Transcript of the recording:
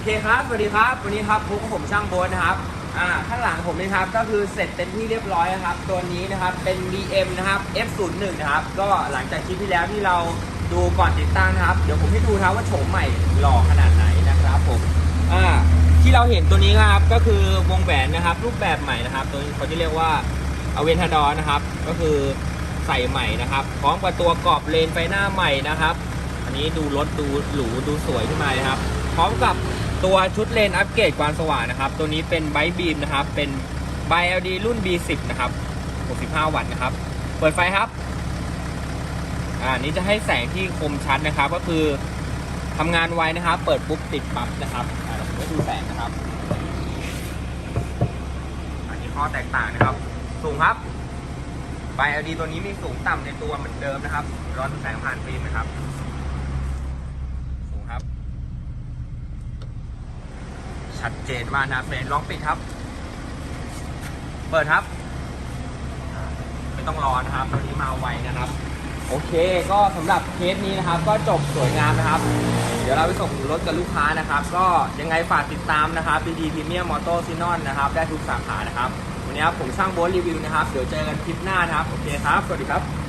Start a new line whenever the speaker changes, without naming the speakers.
อเคครับสวัสดีครับวันนี้ครับพบกับผมช่างโบ๊ทนะครับอ่าข้างหลังผมนะครับก็คือเสร็จเต็มที่เรียบร้อยนะครับ ตัวนี้นะครับเป็น BM นะครับ F01 นะครับก็หลังจากคลิปที่แล้วที่เราดูก่อนติดตั้งนะครับ เดี๋ยวผมให้ดูนะว่าโฉมใหม่หล่อขนาดไหนนะครับผมอ่าที่เราเห็นตัวนี้นะครับก็คือวงแหวนนะครับ รูปแบบใหม่นะครับ ตัวนี้เขาจะเรียกว่าอเวนทาดอนะครับ ก็คือใส่ใหม่นะครับ พร้อมกับตัวกรอบเลนไฟหน้าใหม่นะครับ อันนี้ดูรถดูหรูดูสวยขึ้นมาเลยครับ พร้อมกับ ตัวชุดเลนอัปเกรดความสว่างนะครับ ตัวนี้เป็นไบบีมนะครับ เป็นไบ LD รุ่น B10 นะครับ 65 วัตต์นะครับ เปิดไฟครับ อ่า นี้จะให้แสงที่คมชัดนะครับ ก็คือทำงานไวนะครับ เปิดปุ๊บติดปั๊บนะครับอ่าเดี๋ยวดูแสงนะครับ อันนี้ข้อแตกต่างนะครับ สูงครับไบ LD ตัวนี้มีสูงต่ำในตัวเหมือนเดิมนะครับ ร้อนแสงผ่านฟิล์มนะครับ สูงครับ ชัดเจนมากนะครับเฟรนล็องปิดครับ เปิดครับ ไม่ต้องรอนะครับตอนนี้มาไวนะครับ โอเค ก็สำหรับเคสนี้นะครับ ก็จบสวยงามนะครับ เดี๋ยวเราไปส่งรถกับลูกค้านะครับ ก็ยังไงฝากติดตามนะครับดีดีพรีเมียมมอเตอร์ซินอนนะครับ ได้ทุกสาขานะครับ วันนี้ครับผมช่างโบ๊ทรีวิวนะครับ เดี๋ยวเจอกันคลิปหน้านะครับ โอเคครับ สวัสดีครับ